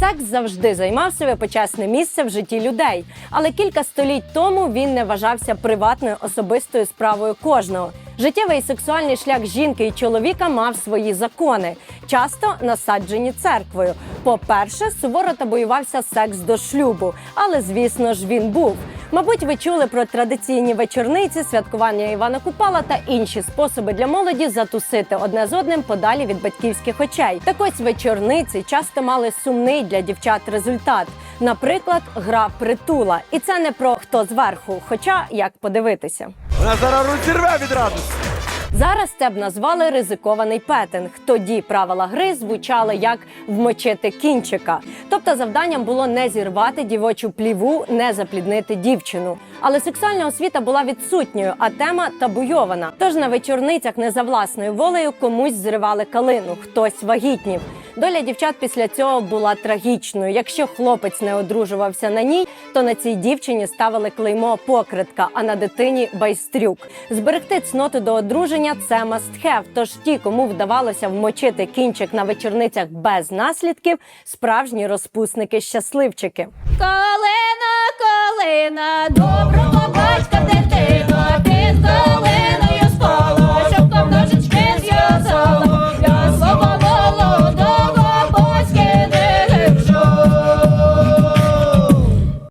Секс завжди займав себе почесне місце в житті людей, але кілька століть тому він не вважався приватною особистою справою кожного. Життєвий і сексуальний шлях жінки і чоловіка мав свої закони, часто насаджені церквою. По-перше, суворо табоювався секс до шлюбу, але звісно ж він був. Мабуть, ви чули про традиційні вечорниці, святкування Івана Купала та інші способи для молоді затусити одне з одним подалі від батьківських очей. Так ось вечорниці часто мали сумний для дівчат результат. Наприклад, гра притула. І це не про хто зверху, хоча як подивитися. Вона зараз розірве від радості. Зараз це б назвали ризикований петинг. Тоді правила гри звучали як вмочити кінчика. Тобто завданням було не зірвати дівочу пліву, не запліднити дівчину. Але сексуальна освіта була відсутньою, а тема табуйована. Тож на вечорницях не за власною волею комусь зривали калину, хтось вагітнів. Доля дівчат після цього була трагічною. Якщо хлопець не одружувався на ній, то на цій дівчині ставили клеймо покритка, а на дитині байстрюк. Зберегти цноту до одруження це have. Тож ті, кому вдавалося вмочити кінчик на вечорницях без наслідків, справжні розпусники щасливчики. Калина,